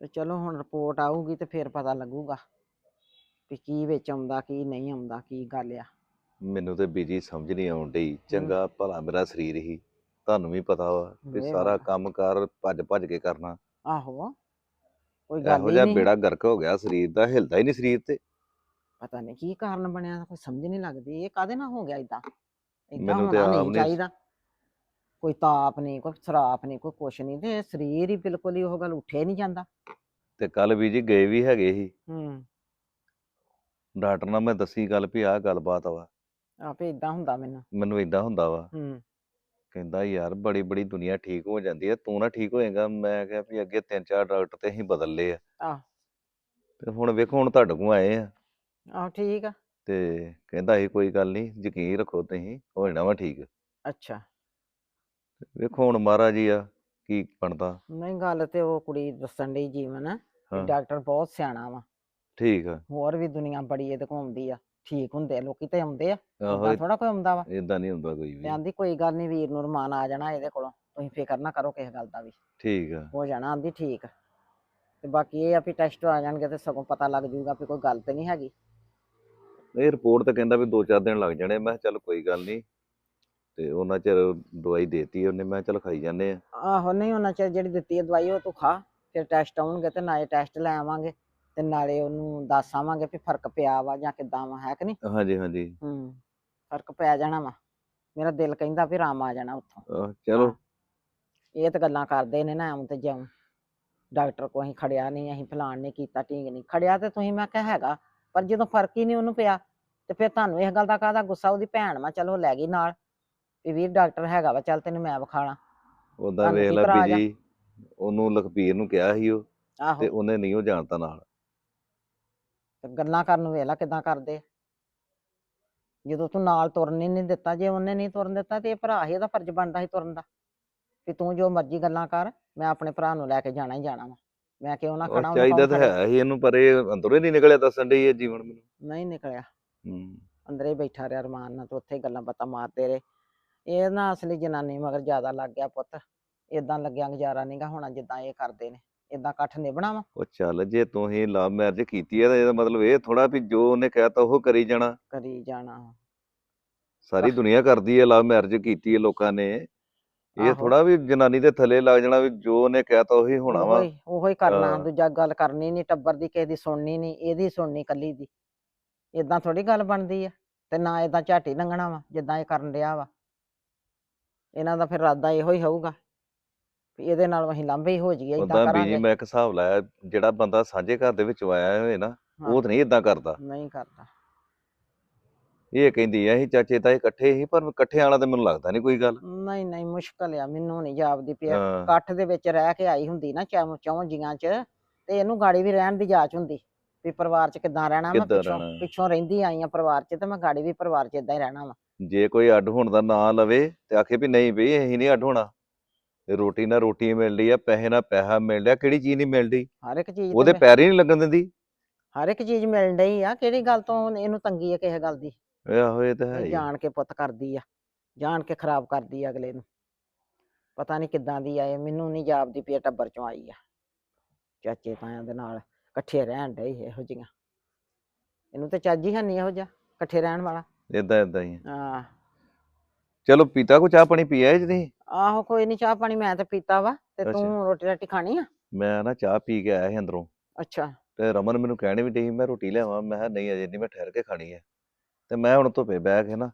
ਤੇ ਚਲੋ ਹੁਣ ਰਿਪੋਰਟ ਆਊਗੀ ਤੇ ਫਿਰ ਪਤਾ ਲੱਗੂਗਾ ਵੀ ਕੀ ਵਿੱਚ ਆਉਂਦਾ ਕੀ ਨਹੀਂ ਆਉਂਦਾ ਕੀ ਗੱਲ ਆ। ਮੈਨੂੰ ਤੇ ਬੀਜੀ ਸਮਝ ਨਹੀਂ ਆਉਣ ਡਈ। ਚੰਗਾ ਭਲਾ ਮੇਰਾ ਸਰੀਰ ਹੀ। ਤੁਹਾਨੂੰ ਵੀ ਪਤਾ ਵਾ ਵੀ ਵੇ ਸਾਰਾ ਵਾਹ। ਕੰਮ ਕਾਰ ਭੱਜ ਭੱਜ ਕੇ ਕਰਨਾ। ਆਹੋ ਕੋਈ ਗੱਲ ਹੀ ਜਿਹਾ ਨਹੀਂ। ਬੇੜਾ ਗਰਕ ਹੋ ਗਿਆ ਸਰੀਰ ਦਾ ਹਿਲਦਾ ਹੀ ਨਹੀਂ ਸਰੀਰ ਤੇ। ਪਤਾ ਨਹੀਂ ਕੀ ਕਾਰਨ ਬਣਿਆ ਕੋਈ ਸਮਝ ਨਹੀਂ ਲੱਗਦੀ। ਇਹ ਕਾਦੇ ਨਾਲ ਹੋ ਗਿਆ ਇਦਾਂ ਇਦਾਂ ਮੈਨੂੰ ਤੇ ਹੋਣਾ ਆਪ ਨਹੀਂ ਚਾਹੀਦਾ। ਕੋਈ ਤਾਪ ਨਹੀਂ ਕੋਈ ਸਰਾਪ ਨਹੀਂ ਕੋਈ ਕੁਛ ਨਹੀਂ ਤੇ ਸਰੀਰ ਹੀ ਬਿਲਕੁਲ ਹੀ ਉਹ ਗੱਲ ਉੱਠੇ ਨਹੀਂ ਜਾਂਦਾ। ਤੇ ਕੱਲ ਬੀਜੀ ਗਏ ਵੀ ਹੈਗੇ ਸੀ। ਹੂੰ। ਡਾਕਟਰ ਨਾਲ ਮੈਂ ਦੱਸੀ ਗੱਲ ਵੀ ਆਹ ਗੱਲਬਾਤ ਵਾ। ਆਪੇ ਇਦਾਂ ਹੁੰਦਾ ਮੈਨੂੰ। ਮੈਨੂੰ ਇਦਾਂ ਹੁੰਦਾ ਵਾ। ਹੂੰ। ਕਹਿੰਦਾ ਯਾਰ ਬੜੀ ਬੜੀ ਦੁਨੀਆ ਠੀਕ ਹੋ ਜਾਂਦੀ ਹੈ ਤੂੰ ਨਾ ਠੀਕ ਹੋਏਗਾ। ਮੈਂ ਕਿਹਾ ਵੀ ਅੱਗੇ ਤਿੰਨ ਚਾਰ ਡਾਕਟਰ ਤੇ ਅਸੀਂ ਬਦਲ ਲਏ ਆ। ਆਹ। ਤੇ ਹੁਣ ਵੇਖੋ ਹੁਣ ਤੁਹਾਡੇ ਕੋਲ ਆਏ ਆ। ਆਹੋ ਠੀਕ ਆ। ਤੇ ਕਹਿੰਦਾ ਇਹ ਕੋਈ ਗੱਲ ਨਹੀਂ ਯਕੀਨ ਰੱਖੋ ਤੁਸੀਂ ਹੋ ਜਾਣਾ ਵਾ ਠੀਕ। ਅੱਛਾ। ਵੇਖੋ ਹੁਣ ਮਹਾਰਾਜ ਜੀ ਆ ਕੀ ਬਣਦਾ। ਨਹੀਂ ਗੱਲ ਤੇ ਉਹ ਕੁੜੀ ਦੱਸਣ ਡਈ ਜੀਵਨ ਹਾਂ। ਡਾਕਟਰ ਬਹੁਤ ਸਿਆਣਾ ਵਾ। ਠੀਕ ਆ। ਹੋਰ ਵੀ ਦੁਨੀਆ ਬੜੀ ਇਹਦੇ ਆਉਂਦੀ ਆ। ਠੀਕ ਹੁੰਦੇ ਆ ਲੋਕੀ ਤੇ ਆਉਂਦੇ ਆ। ਆਹੋ ਥੋੜਾ ਕੋਈ ਆਉਂਦਾ ਵਾ। ਇਦਾਂ ਨਹੀਂ ਹੁੰਦਾ ਕੋਈ ਤੇ ਵੀ ਆਂਦੀ ਕੋਈ ਗੱਲ ਨਹੀਂ ਵੀਰ ਨੂੰ ਰਮਾਨ ਆ ਜਾਣਾ ਇਹਦੇ ਕੋਲੋਂ ਤੁਸੀਂ ਫਿਕਰ ਨਾ ਕਰੋ ਕਿਸੇ ਗੱਲ ਦਾ ਵੀ। ਠੀਕ ਆ। ਹੋ ਜਾਣਾ ਆਂਦੀ ਠੀਕ। ਤੇ ਬਾਕੀ ਇਹ ਆ ਵੀ ਟੈਸਟ ਆ ਜਾਣਗੇ ਤੇ ਸਗੋਂ ਪਤਾ ਲੱਗ ਜੂਗਾ ਵੀ ਕੋਈ ਗੱਲ ਤੇ ਨਹੀਂ ਹੈਗੀ। ਇਹ ਰਿਪੋਰਟ ਤਾਂ ਕਹਿੰਦਾ ਵੀ 2-4 ਦਿਨ ਲੱਗ ਜਾਣੇ ਮੈਂ ਕਿਹਾ ਚੱਲ ਕੋਈ ਗੱਲ ਨਹੀਂ। ਤੇ ਉਹਨਾਂ ਚਿਰ ਦਵਾਈ ਦੇਤੀ ਉਹਨੇ ਮੈਂ ਕਿਹਾ ਚੱਲ ਖਾਈ ਜਾਂਦੇ ਆ। ਆਹੋ ਨਹੀਂ ਉਹਨਾਂ ਚਿਰ ਜਿਹੜੀ ਦਿੱਤੀ ਹੈ ਦਵਾਈ ਉਹ ਤੂੰ ਖਾ ਫਿਰ ਟੈਸਟ ਆਉਣਗੇ ਤੇ ਨਾਲੇ ਟੈਸਟ ਲੈ ਆਵਾਂਗੇ। ਤੇ ਨਾਲੇ ਉਹਨੂੰ ਦੱਸ ਆਵਾਂਗੇ ਵੀ ਫ਼ਰਕ ਪਿਆ ਵਾ ਜਾਂ ਕਿੱਦਾਂ ਵਾ ਹੈ ਕਿ ਨਹੀਂ? ਹਾਂਜੀ ਹਾਂਜੀ। ਹੂੰ ਫ਼ਰਕ ਪੈ ਜਾਣਾ ਵਾ। ਮੇਰਾ ਦਿਲ ਕਹਿੰਦਾ ਵੀ ਆਰਾਮ ਆ ਜਾਣਾ ਉੱਥੋਂ। ਚਲੋ। ਇਹ ਤਾਂ ਗੱਲਾਂ ਕਰਦੇ ਨੇ ਨਾ ਆਉਂ ਤੇ ਜਾਉਂ। ਡਾਕਟਰ ਕੋ ਅਸੀਂ ਖੜਿਆ ਨਹੀਂ ਅਸੀਂ ਫਲਾਣ ਨਹੀਂ ਕੀਤਾ ਢੀਂਗ ਨਹੀਂ। ਖੜਿਆ ਤੇ ਤੁਸੀਂ ਮੈਂ ਕਿਹਾ ਹੈਗਾ ਪਰ ਜਦੋਂ ਫ਼ਰਕ ਹੀ ਨਹੀਂ ਉਹਨੂੰ ਪਿਆ ਤੇ ਫਿਰ ਤੁਹਾਨੂੰ ਇਸ ਗੱਲ ਦਾ ਕਾਹਦਾ ਗੁੱਸਾ? ਉਹਦੀ ਭੈਣ ਵਾ ਚਲੋ ਲੈ ਗਈ ਨਾਲ। ਵੀ ਵੀਰ ਡਾਕਟਰ ਹੈਗਾ ਵਾ ਚੱਲ ਤੈਨੂੰ ਮੈਂ ਵਿਖਾਣਾ। ਉਹਦਾ ਤੁਹਾਨੂੰ ਵੇਖ ਕੀ ਲਾ ਜਾ? ਬੀਜੀ ਉਹਨੂੰ ਲਖਬੀਰ ਨੂੰ ਕਿਹਾ ਸੀ ਉਹ ਤੇ ਉਹਨੇ ਨਹੀਂ ਉਹ ਜਾਣਤਾ ਨਾਲ। ਤੇ ਗੱਲਾਂ ਕਰਨ ਨੂੰ ਵੇਖ ਲਾ ਕਿਦਾਂ ਕਰਦੇ ਆ। ਜਦੋਂ ਤੂੰ ਨਾਲ ਤੁਰਨ ਹੀ ਨਹੀਂ ਦਿੱਤਾ ਜੇ ਉਹਨੇ ਨਹੀਂ ਤੁਰਨ ਦਿੱਤਾ ਤੇ ਇਹ ਭਰਾ ਹੀ ਇਹਦਾ ਫਰਜ਼ ਬਣਦਾ ਸੀ ਤੁਰਨ ਦਾ। ਵੀ ਤੂੰ ਜੋ ਮਰਜ਼ੀ ਗੱਲਾਂ ਕਰ ਮੈਂ ਆਪਣੇ ਭਰਾ ਨੂੰ ਲੈ ਕੇ ਜਾਣਾ ਹੀ ਜਾਣਾ ਵਾ। ਮੈਂ ਕਿਉਂ ਨਾ ਉਹ ਖੜਾ ਉਹਨੂੰ ਚਾਹੀਦਾ ਕੌਣ ਤਾਂ ਖੜੇ? ਹੈ ਹੀ ਇਹਨੂੰ ਪਰ ਇਹ ਅੰਦਰੋਂ ਹੀ ਨਹੀਂ ਨਿਕਲਿਆ ਦੱਸਣ ਡਈ ਇਹ ਜੀਵਨ ਮੈਨੂੰ। ਨਹੀਂ ਨਿਕਲਿਆ। ਹੂੰ। ਅੰਦਰੇ ਹੀ ਬੈਠਾ ਰਿਹਾ ਰਮਾਨ ਨਾਲ ਤੇ ਉੱਥੇ ਹੀ ਗੱਲਾਂ ਬਾਤਾਂ ਮਾਰਦੇ ਰਹੇ। ਇਹ ਨਾ ਅਸਲੀ ਜਨਾਨੀ ਮਗਰ ਜ਼ਿਆਦਾ ਲੱਗ ਗਿਆ ਪੁੱਤ। ਇਦਾਂ ਲੱਗਿਆ ਗੁਜ਼ਾਰਾ ਨਹੀਂਗਾ ਹੋਣਾ ਜਿੱਦਾਂ ਇਹ ਕਰਦੇ ਨੇ। ਇਦਾਂ ਇਕੱਠ ਨਿਭਣਾ ਵਾ। ਉਹ ਚੱਲ ਜੇ ਤੂੰ ਹੀ ਲਵ ਮੈਰਿਜ ਕੀਤੀ ਹੈ ਤਾਂ ਇਹਦਾ ਮਤਲਬ ਇਹ ਥੋੜਾ ਵੀ ਜੋ ਉਹਨੇ ਕਹਿਤਾ ਉਹ ਕਰੀ ਜਾਣਾ। ਕਰੀ ਜਾਣਾ ਸਾਰੀ। ਦੁਨੀਆ ਕਰਦੀ ਹੈ ਲਵ ਮੈਰਿਜ ਕੀਤੀ ਹੈ ਲੋਕਾਂ ਨੇ। ਇਹ ਆਹੋ। ਥੋੜਾ ਵੀ ਜਨਾਨੀ ਦੇ ਥੱਲੇ ਲੱਗ ਜਾਣਾ ਵੀ ਜੋ ਉਹਨੇ ਕਹਿਤਾ ਉਹੀ ਹੋਣਾ ਵਾ। ਉਹੀ ਉਹੀ ਕਰਨਾ ਹਾਂ। ਦੂਜਾ ਗੱਲ ਕਰਨੀ ਨਹੀਂ ਟੱਬਰ ਦੀ ਕਿਸੇ ਦੀ ਸੁਣਨੀ ਨਹੀਂ ਇਹਦੀ ਸੁਣਨੀ ਕੱਲੀ ਦੀ। ਇਦਾਂ ਥੋੜੀ ਗੱਲ ਬਣਦੀ ਆ ਤੇ ਨਾ ਇਦਾਂ ਝਾਟੀ ਲੰਘਣਾ ਵਾ ਜਿੱਦਾਂ ਇਹ ਕਰਨ ਡਿਆ ਵਾ। ਇਹਨਾਂ ਦਾ ਫਿਰ ਇਰਾਦਾ ਇਹੋ ਹੀ ਹੋਊਗਾ। ਵੀ ਇਹਦੇ ਨਾਲ ਅਸੀਂ ਲਾਂਭੇ ਹੀ ਹੋ ਜਾਈਏ ਇਦਾਂ ਬੀਜੀ ਕਰਾਂਗੇ। ਮੈਂ ਇੱਕ ਹਿਸਾਬ ਲਾਇਆ ਜਿਹੜਾ ਬੰਦਾ ਸਾਂਝੇ ਘਰ ਦੇ ਵਿੱਚ ਆਇਆ ਹੋਏ ਨਾ। ਉਹ ਤਾਂ ਨਹੀਂ ਇਦਾਂ ਕਰਦਾ। ਨਹੀਂ ਕਰਦਾ। ਇਹ ਕਹਿੰਦੀ ਐ ਅਸੀਂ ਚਾਚੇ ਤਾਏ ਇਕੱਠੇ ਹੀ ਪਰ ਇਕੱਠੇ ਵਾਲਾ ਤਾਂ ਮੈਨੂੰ ਲੱਗਦਾ ਨਹੀਂ ਕੋਈ ਗੱਲ। ਨਹੀਂ ਨਹੀਂ ਮੁਸ਼ਕਲ ਆ ਮੈਨੂੰ ਨਹੀਂ ਜਾਪਦੀ ਪਿਆ ਹਾਂ। ਇਕੱਠ ਦੇ ਵਿੱਚ ਰਹਿ ਕੇ ਆਈ ਹੁੰਦੀ ਨਾ ਚੌਂ ਚੌਂ ਜੀਆਂ ਚ ਤੇ ਇਹਨੂੰ ਗਾੜੀ ਵੀ ਰਹਿਣ ਦੀ ਜਾਚ ਹੁੰਦੀ ਵੀ ਪਰਿਵਾਰ ਚ ਕਿੱਦਾਂ ਰਹਿਣਾ ਮੈਂ ਕਿੱਦਾਂ ਪਿੱਛੋਂ ਰਹਿਣਾ। ਪਿੱਛੋਂ ਰਹਿੰਦੀ ਆਈ ਆ ਪਰਿਵਾਰ ਚ ਤੇ ਮੈਂ ਗਾੜੀ ਵੀ ਪਰਿਵਾਰ ਚ ਇਦਾਂ ਹੀ ਰਹਿਣਾ ਵਾ। ਜੇ ਕੋਈ ਅੱਡ ਹੋਣ ਦਾ ਨਾਂ ਲਵੇ ਤੇ ਆਖੇ ਵੀ ਨਹੀਂ ਬਈ ਅਸੀਂ ਨਹੀਂ ਅੱਡ ਹੋਣਾ। ਰੋਟੀ ਨਾਲ ਰੋਟੀ ਮਿਲਦੀ ਆ ਪੈਸੇ ਨਾਲ ਪੈਸਾ ਮਿਲ ਰਿਹਾ ਕਿਹੜੀ ਚੀਜ਼ ਨਹੀਂ ਮਿਲਦੀ? ਹਰ ਇੱਕ ਚੀਜ਼ ਤੇ ਉਹਦੇ ਮਿ- ਪੈਰ ਹੀ ਨਹੀਂ ਲੱਗਣ ਦਿੰਦੀ। ਹਰ ਇੱਕ ਚੀਜ਼ ਮਿਲਣ ਡਈ ਆ ਕਿਹੜੀ ਗੱਲ ਤੋਂ ਇਹਨੂੰ ਤੰਗੀ ਆ ਕਿਸੇ ਗੱਲ ਦੀ? ਇਹ ਆਹੋ ਇਹ ਤਾਂ ਹੈ ਇਹ ਹੀ। ਆ। ਜਾਣ ਕੇ ਪੁੱਤ ਕਰਦੀ ਆ ਜਾਣ ਕੇ ਖਰਾਬ ਕਰਦੀ ਆ ਅਗਲੇ ਨੂੰ। ਪਤਾ ਨਹੀਂ ਕਿੱਦਾਂ ਦੀ ਆ ਇਹ ਮੈਨੂੰ ਨਹੀਂ ਜਾਪਦੀ ਪਈ ਇਹ ਟੱਬਰ ਚੋਂ ਆਈ ਆ। ਚਾਚੇ ਤਾਇਆਂ ਦੇ ਨਾਲ ਇਕੱਠੇ ਰਹਿਣ ਡਏ ਇਹੋ ਜਿਹੀਆਂ। ਇਹਨੂੰ ਤੇ ਚੱਜ ਹੀ ਹੈ ਨਹੀਂ ਇਹੋ ਜਿਹਾ ਇਕੱਠੇ ਰਹਿਣ ਵਾਲਾ। ਏਦਾਂ ਏਦਾਂ ਹੀ ਆ। ਹਾਂ। ਚਲੋ ਪੀਤਾ ਕੋ ਚਾਹ ਪਾਣੀ ਪੀਆ ਜੀ ਆਹੋ ਕੋਈ ਨਹੀਂ ਚਾਹ ਪਾਣੀ ਮੈਂ ਤੇ ਪੀਤਾ ਵਾ ਤੇ। ਤੂੰ ਰੋਟੀ ਰਾਟੀ ਖਾਣੀ ਆ? ਮੈਂ ਨਾ ਚਾਹ ਪੀ ਕੇ ਆਇਆ ਸੀ ਅੰਦਰੋਂ। ਅੱਛਾ। ਤੇ ਰਮਨ ਮੈਨੂੰ ਕਹਿਣੀ ਵੀ ਡਈ ਮੈਂ ਰੋਟੀ ਲਿਆਵਾਂ। ਮੈਂ ਕਿਹਾ ਨਹੀਂ ਅਜੇ ਨਹੀਂ ਮੈਂ ਠਹਿਰ ਕੇ ਖਾਣੀ ਹੈ ਤੇ ਮੈਂ ਹੁਣ ਧੁੱਪੇ ਬਹਿ ਕੇ ਨਾ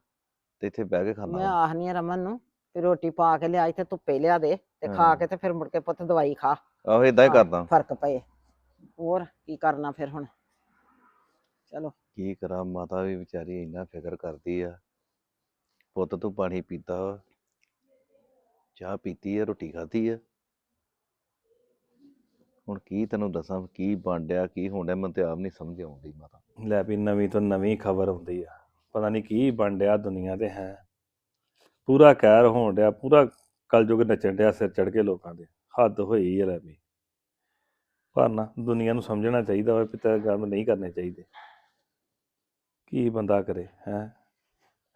ਤੇ ਇੱਥੇ ਬਹਿ ਕੇ ਖਾਣਾ ਮੈਂ ਆਖਨੀ ਆ ਰਮਨ ਨੂੰ ਵੀ ਰੋਟੀ ਪਾ ਕੇ ਲਿਆ ਇੱਥੇ ਧੁੱਪੇ ਲਿਆ ਦੇ ਤੇ ਖਾ। ਕੇ ਤੇ ਫਿਰ ਮੁੜ ਕੇ ਪੁੱਤ ਦਵਾਈ ਖਾ। ਆਹੋ ਇਦਾਂ ਹਾਂ, ਕਰਦਾ। ਫ਼ਰਕ ਪਏ। ਹੋਰ ਕੀ ਕਰਨਾ ਫਿਰ ਹੁਣ? ਚਲੋ। ਕੀ ਕਰਾਂ ਮਾਤਾ ਵੀ ਵਿਚਾਰੀ ਇੰਨਾ ਫਿਕਰ ਕਰਦੀ ਆ। ਪੁੱਤ ਤੂੰ ਪਾਣੀ ਪੀਤਾ ਵਾ, ਚਾਹ ਪੀਤੀ ਆ ਰੋਟੀ ਖਾਧੀ ਆ। ਹੁਣ ਕੀ ਤੈਨੂੰ ਦੱਸਾਂ ਕੀ ਬਣ ਕੀ ਹੋਣ ਡਿਆ ਮੈਨੂੰ ਤੇ ਆਪ ਨਹੀਂ ਸਮਝ ਆਉਂਦੀ ਮਾਤਾ। ਲੈ ਵੀ ਨਵੀਂ ਤੋਂ ਨਵੀਂ ਖਬਰ ਆਉਂਦੀ ਆ। ਪਤਾ ਨਹੀਂ ਕੀ ਬਣ ਡਿਆ ਦੁਨੀਆ ਤੇ ਹੈ। ਪੂਰਾ ਕਹਿਰ ਹੋਣ ਡਿਆ ਪੂਰਾ ਕਲਯੁਗ ਨੱਚਣ ਡਿਆ ਸਿਰ ਚੜ ਕੇ ਲੋਕਾਂ ਦੇ। ਹੱਦ ਹੋਈ ਹੈ ਲੈ ਵੀ। ਪਰ ਨਾ ਦੁਨੀਆ ਨੂੰ ਸਮਝਣਾ ਚਾਹੀਦਾ ਵਾ ਪਿੱਤਰ ਕੰਮ ਨਹੀਂ ਕਰਨੇ ਚਾਹੀਦੇ। ਕੀ ਬੰਦਾ ਕਰੇ ਹੈ?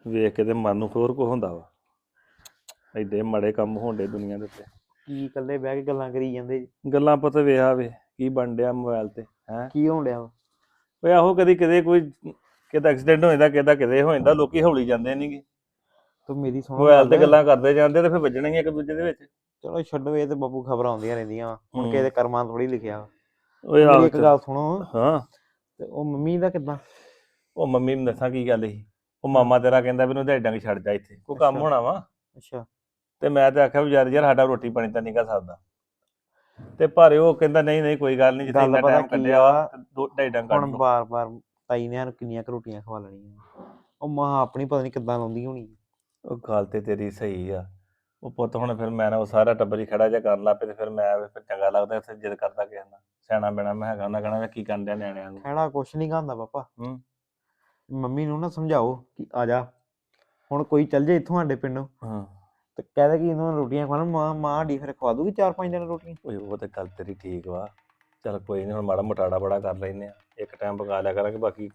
ਵੇਖ ਕੇ ਤੇ ਮਨ ਨੂੰ ਹੋਰ ਕੋ ਹੁੰਦਾ ਵਾ। ਐਡੇ ਮਾੜੇ ਕੰਮ ਹੋਣਦੇ ਦੁਨੀਆ ਦੇ ਉੱਤੇ। ਕੀ ਇਕੱਲੇ ਬਹਿ ਕੇ ਗੱਲਾਂ ਕਰੀ ਜਾਂਦੇ? ਜੀ? ਗੱਲਾਂ ਪਤਾ ਵੇਹਾ ਵੇ ਕੀ ਬਣ ਡਿਆ ਮੋਬਾਈਲ ਤੇ ਹੈ? ਕੀ ਹੋਣ ਡਿਆ ਵਾ? ਓਏ ਆਹੋ ਕਦੀ ਕਿਤੇ ਕੋਈ ਕਿਤੇ ਐਕਸੀਡੈਂਟ ਹੋ ਜਾਂਦਾ ਕਿਦਾ ਕਿਤੇ ਹੋ ਜਾਂਦਾ ਲੋਕੀ ਹੌਲੀ ਜਾਂਦੇ ਨਹੀਂਗੇ ਤੂੰ ਮੇਰੀ ਸੁਣੋ ਮੋਬਾਈਲ ਤੇ ਗੱਲ। ਗੱਲਾਂ ਕਰਦੇ ਜਾਂਦੇ ਤੇ ਫਿਰ ਵੱਜਣਗੀਆਂ ਇੱਕ ਦੂਜੇ ਦੇ ਵਿੱਚ। ਚਲੋ ਛੱਡੋ ਇਹ ਤੇ ਬੱਬੂ ਖਬਰਾਂ ਆਉਂਦੀਆਂ ਰਹਿੰਦੀਆਂ ਵਾ। ਹੁਣ ਹੂੰ। ਕਿਸੇ ਦੇ ਕਰਮਾਂ ਥੋੜੀ ਲਿਖਿਆ ਵਾ। ਓਏ ਆਹੋ ਇੱਕ ਗੱਲ ਸੁਣੋ। ਹਾਂ। ਤੇ ਉਹ ਮੰਮੀ ਦਾ ਕਿੱਦਾਂ? ਉਹ ਮੰਮੀ ਨੂੰ ਦੱਸਾਂ ਕੀ ਗੱਲ ਸੀ। ਉਹ ਮਾਮਾ ਤੇਰਾ ਕਹਿੰਦਾ ਵੀ ਉਹਨੂੰ ਡੰਗ ਛੱਡ ਜਾ ਇੱਥੇ। ਕੋਈ ਕੰਮ ਅੱਛਾ। ਹੋਣਾ ਵਾ? ਅੱਛਾ। ਤੇ ਮੈਂ ਤੇ ਆਖਿਆ ਵੀ ਯਾਰ ਯਾਰ ਸਾਡਾ ਰੋਟੀ ਪਾਣੀ ਤਾਂ ਨਿਕਾ ਸਕਦਾ ਤੇ ਪਰ ਉਹ ਕਹਿੰਦਾ ਨਹੀਂ ਨਹੀਂ ਕੋਈ ਗੱਲ ਨਹੀਂ ਜਿੱਥੇ ਗੱਲ ਇੰਨਾ ਪਤਾ ਟਾਈਮ ਕੀ ਕੱਢਿਆ ਆ, ਵਾ ਤੇ ਦੋ ਢਾਈ ਡੰਗ ਕੱਢ ਹੁਣ ਲਓ। ਬਾਰ-ਬਾਰ ਤਾਈ ਨੇ ਸਾਨੂੰ ਕਿੰਨੀਆਂ ਕੁ ਰੋਟੀਆਂ ਖਵਾ ਲੈਣੀਆਂ। ਉਹ ਮਾਂ ਆਪਣੀ ਪਤਾ ਨਹੀਂ ਕਿੱਦਾਂ ਲਾਉਂਦੀ ਹੋਣੀ। ਉਹ ਗੱਲ ਤੇ ਤੇਰੀ ਸਹੀ ਆ। ਉਹ ਪੁੱਤ ਹੁਣ ਫਿਰ ਮੈਂ ਨਾ ਉਹ ਸਾਰਾ ਟੱਬਰ ਹੀ ਖੜਾ ਜਿਹਾ ਕਰਨ ਲੱਗ ਪਏ ਤੇ ਫਿਰ ਮੈਂ ਫਿਰ ਚੰਗਾ ਲੱਗਦਾ ਇੱਥੇ ਜਿੱਦ ਕਰਦਾ ਕਿਸੇ ਨਾਲ। ਸਿਆਣਾ ਬੈਣਾ ਮੈਂ ਹੈਗਾ ਉਹਨਾਂ ਕਹਣਾ ਕੀ ਕਰਨ ਡਿਆ ਨਿਆਣਿਆਂ ਨੂੰ। ਕਹਿਣਾ ਕੁਛ ਨਹੀਂ ਖਾਂਦਾ ਪਾਪਾ। ਹੂੰ। ਮੰਮੀ ਨੂੰ ਨਾ ਸਮਝਾਓ ਕਿ ਆ ਜਾ। ਹੁਣ ਕੋਈ ਚੱਲ ਜੇ ਇੱਥੋਂ ਸਾਡੇ ਪਿੰਡੋਂ। ਹਾਂ। ਤੇ ਕਹਦੇ ਕਿ ਇਹਨਾਂ ਨੂੰ ਰੋਟੀਆਂ ਖਵਾਉਣ ਮਾਂ ਮਾਂ ਡੀ ਫਿਰ ਖਵਾ ਦੂਗੀ ਚਾਰ ਪੰਜ ਦਿਨ ਰੋਟੀਆਂ। ਓਏ ਉਹ ਤੇ ਗੱਲ ਤੇਰੀ ਠੀਕ ਵਾ। ਚਲ ਕੋਈ ਨਹੀਂ ਹੁਣ ਮਾੜਾ ਮੋਟਾੜਾ ਬੜਾ ਕਰ ਲੈਨੇ ਆ। ਇੱਕ ਟਾਈਮ ਪਕਾ ਲਿਆ ਕਰਾਂਗੇ ਬਾਕੀ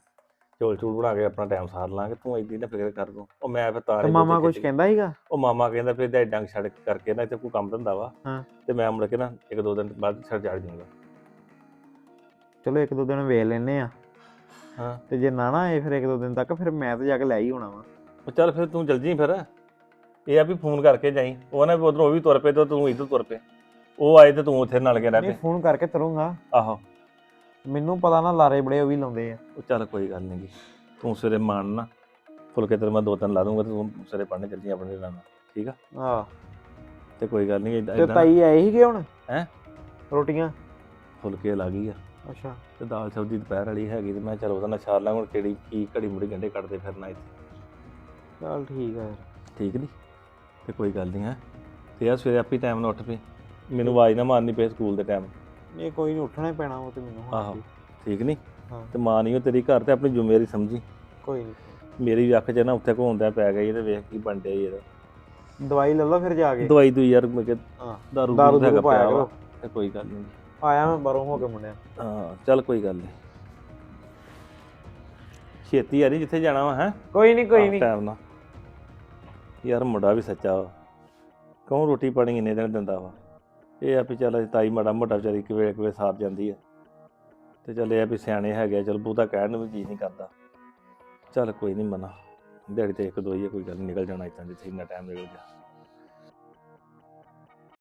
ਝੋਲ ਝੂਲ ਬਣਾ ਕੇ ਆਪਣਾ ਟਾਈਮ ਸਾਰ ਲਾਂਗੇ। ਤੂੰ ਐਡੀ ਨਾ ਫਿਕਰ ਕਰ ਤੂੰ। ਉਹ ਮੈਂ ਫਿਰ ਤਾਂ ਤੇ ਨੀ ਮਾਮਾ ਕੀਤੀ। ਕਹਿੰਦਾ ਸੀਗਾ? ਉਹ ਮਾਮਾ ਕਹਿੰਦਾ ਫਿਰ ਦੇ ਡੰਗ ਛੱਡ ਕਰਕੇ ਨਾ ਇੱਥੇ ਕੋਈ ਕੰਮ ਧੰਦਾ ਵਾ। ਹਾਂ। ਤੇ ਮੈਂ ਮੁੜ ਕੇ ਨਾ ਇੱਕ ਦੋ ਦਿਨ ਬਾਅਦ ਛੱਡ ਚੜ ਜਾਊਂਗਾ। ਚਲੋ ਇੱਕ ਦੋ ਦਿਨ ਵੇਖ ਲੈਨੇ ਆ। ਹਾਂ। ਤੇ ਜੇ ਨਾ ਨਾ ਆਏ ਫਿਰ ਇੱਕ ਦੋ ਦਿਨ ਤੱਕ ਫਿਰ ਮੈਂ ਤੇ ਜਾ ਕੇ ਲੈ ਹੀ ਹੋਣਾ ਵਾ। ਉਹ ਚੱਲ ਫਿਰ ਤੂੰ ਜਲ ਜੀ ਫਿਰ। ਇਹ ਆ ਵੀ ਫੋਨ ਕਰਕੇ ਜਾਈ। ਉਹ ਨਾ ਵੀ ਉਧਰੋਂ ਉਹ ਵੀ ਤੁਰ ਪਏ ਤੇ ਤੂੰ ਇੱਧਰ ਤੁਰ ਪਏ। ਉਹ ਆਏ ਤੇ ਤੂੰ ਉੱਥੇ ਨਾਲ ਕੇ ਰਹਿ ਨਹੀਂ ਪਏ। ਫੋਨ ਕਰਕੇ ਤਰੂੰਗਾ। ਆਹੋ। ਮੈਨੂੰ ਪਤਾ ਨਾ ਲਾਰੇ ਬੜੇ ਉਹ ਵੀ ਲਾਉਂਦੇ ਆ। ਉਹ ਚੱਲ ਕੋਈ ਗੱਲ ਨਹੀਂ ਤੂੰ ਸਵੇਰੇ ਮਾਨ ਨਾ ਫੁਲਕੇ ਤੇਰੇ ਮੈਂ ਦੋ ਤਿੰਨ ਲਾ ਦੂੰਗਾ ਤੇ ਤੂੰ ਸਵੇਰੇ ਪੜ੍ਹਨੇ ਚੱਲ ਜੀ ਆਪਣੇ ਨਾਲ। ਠੀਕ ਆ? ਆਹ। ਤੇ ਕੋਈ ਗੱਲ ਨਹੀਂ ਤੇ ਤਾਈ ਆਏ ਸੀਗੇ ਹੁਣ? ਹੈਂ? ਰੋਟੀਆਂ? ਫੁਲਕੇ ਲਾ ਗਈ ਆ। ਅੱਛਾ। ਤੇ ਦਾਲ ਸਬਜ਼ੀ ਦੁਪਹਿਰ ਵਾਲੀ ਹੈਗੀ ਤੇ ਮੈਂ ਚਲ ਉਹਦਾ ਨਾਲ ਛਾਰ ਲਾਂ ਹੁਣ ਕਿਹੜੀ ਕੀ ਘੜੀ ਮੁੜੀ ਗੰਢੇ ਕੱਢਦੇ ਫਿਰਨਾ ਇੱਥੇ। ਚਲ ਠੀਕ ਆ ਯਾਰ। ਠੀਕ ਨਹੀਂ ਤੇ ਕੋਈ ਗੱਲ ਨਹੀਂ ਹੈ। ਤੇ ਆ ਸਵੇਰੇ ਆਪੀ ਟਾਈਮ ਨਾਲ ਉੱਠ ਪਈ। ਮੈਨੂੰ ਆਵਾਜ਼ ਨਾ ਮਾਰਨੀ ਪਏ ਸਕੂਲ ਦੇ ਟਾਈਮ ਇਹ ਕੋਈ ਨਹੀਂ ਉੱਠਣਾ ਹੀ ਪੈਣਾ ਉਹ ਤੇ ਮੈਨੂੰ ਹੁਣ ਆਹੋ। ਵੀ। ਠੀਕ ਨਹੀਂ ਹਾਂ। ਤੇ ਮਾਂ ਨਹੀਂ ਉਹ ਤੇਰੀ ਘਰ ਤੇ ਆਪਣੀ ਜ਼ਿੰਮੇਵਾਰੀ ਸਮਝੀ? ਕੋਈ ਨਹੀਂ ਮੇਰੀ ਵੀ ਅੱਖ 'ਚ ਨਾ ਉੱਥੇ ਘੋਂਦਾ ਪੈ ਗਈ ਤੇ ਵੇਖ ਕੀ ਬਣ ਡਿਆ ਈ ਇਹਦਾ। ਦਵਾਈ ਲੈ ਲਓ ਫਿਰ ਜਾ ਕੇ। ਦਵਾਈ ਦੂਈ ਯਾਰ ਮੈਂ ਕਿ ਹਾਂ। ਦਾਰੂ ਦਾਰੂ ਦੂਰੂ ਹੈਗਾ ਪਾਇਆ ਪਿਆ ਵਾ। ਕਰੋ। ਤੇ ਕੋਈ ਗੱਲ ਨਹੀਂ ਆਇਆ ਮੈਂ ਬਾਹਰੋਂ ਹੋ ਕੇ ਮੁੰਡਿਆ ਹਾਂ ਚੱਲ ਕੋਈ ਗੱਲ ਨਹੀਂ ਛੇਤੀ ਆ ਰਹੀ ਜਿੱਥੇ ਜਾਣਾ ਵਾ ਹੈ? ਕੋਈ ਨਹੀਂ ਕੋਈ ਨਹੀਂ ਟਾਈਮ ਨਾਲ। ਯਾਰ ਮੁੰਡਾ ਵੀ ਸੱਚਾ ਵਾ। ਕੌਣ ਰੋਟੀ ਪਾਣੀ ਇੰਨੇ ਦਿਨ ਦਿੰਦਾ ਵਾ? ਇਹ ਆ ਵੀ ਚੱਲ ਤਾਈ ਮਾੜਾ ਮੋਟਾ ਵਿਚਾਰੀ ਕਿਵੇਂ ਕਿਵੇਂ ਸਾਰ ਜਾਂਦੀ ਆ। ਤੇ ਚੱਲ ਇਹ ਆ ਵੀ ਸਿਆਣੇ ਹੈਗੇ ਆ, ਚੱਲ ਬਹੁਤਾ ਕਹਿਣ ਨੂੰ ਵੀ ਜੀ ਨਹੀਂ ਕਰਦਾ। ਚੱਲ ਕੋਈ ਨਹੀਂ ਮਨਾ। ਦਿਹਾੜੀ ਤੇ ਇੱਕ ਦੋ ਹੀ ਆ ਕੋਈ ਗੱਲ ਨੀ, ਨਿਕਲ ਜਾਣਾ ਇੱਦਾਂ ਜਿੱਥੇ ਇੰਨਾ ਟਾਈਮ ਨਿਕਲ ਗਿਆ।